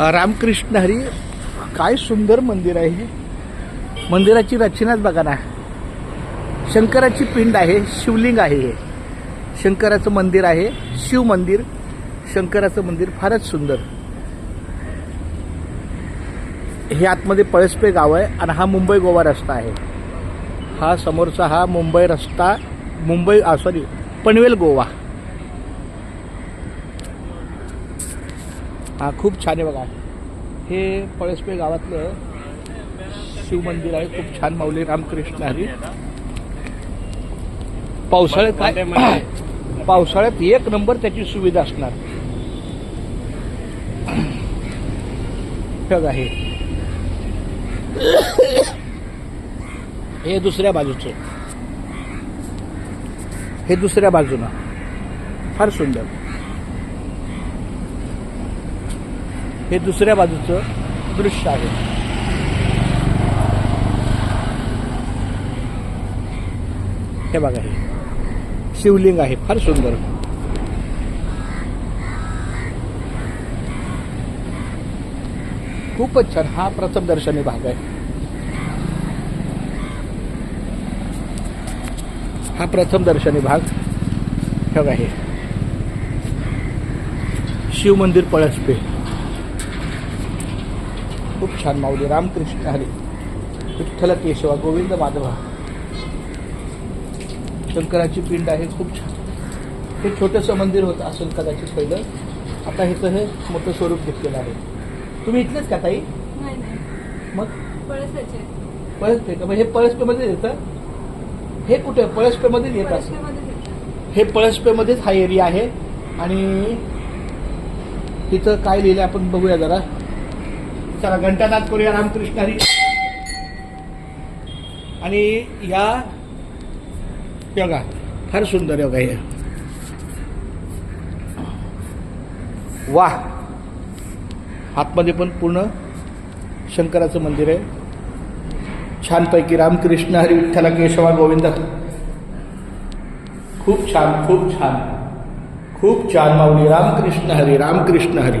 रामकृष्ण हरी काय सुंदर मंदिर आहे हे. मंदिराची रचनाच बघा ना. शंकराची पिंड आहे शिवलिंग आहे हे. शंकराचं मंदिर आहे शिव मंदिर. शंकराचं मंदिर फारच सुंदर. हे आतमध्ये पळसपे गाव आहे आणि हा मुंबई गोवा रस्ता आहे. हा समोरचा हा मुंबई रस्ता मुंबई सॉरी पनवेल गोवा. हा खूप छान आहे बघा. हे पळसपे गावातलं शिवमंदिर आहे. खूप छान माऊली रामकृष्ण हरी. पावसाळ्यात काय? पावसाळ्यात एक नंबर त्याची सुविधा असणार. हे बघा हे. हे दुसऱ्या बाजूचं. हे दुसऱ्या बाजूनं. फार सुंदर. हे दुसऱ्या बाजूचं दृश्य आहे. हे बघा हे. शिवलिंग आहे फार सुंदर. खूपच छान हा प्रथम दर्शनी भाग आहे. हा प्रथम दर्शनी भाग. हे बघा हे. शिव मंदिर पळसपे. खूप छान माऊली रामकृष्ण हरी. विठ्ठल केशवा गोविंद माधवा. शंकराची पिंड आहे खूप छान. हे छोटंसं मंदिर होतं असेल कदाचित पहिलं. आता ह्याचं हे मोठं स्वरूप घेतलेलं आहे. तुम्ही इथलेच का ताई? मग? पळसपे का मग हे पळसपेमध्ये येतं? हे कुठे? पळसपेमध्ये येत? असं पळसपेमध्ये घेतलं. हे पळसपेमध्येच हा एरिया आहे. आणि तिथं काय लिहिलं आपण बघूया जरा. चला घंटानाथ करूया रामकृष्ण हरी. आणि या योगा फार सुंदर योगा हे. वा आतमध्ये पण पूर्ण शंकराचं मंदिर आहे. छानपैकी रामकृष्ण हरी विठ्ठला केशवा गोविंद. खूप छान खूप छान. खूप छान माऊली रामकृष्ण हरी रामकृष्ण हरी.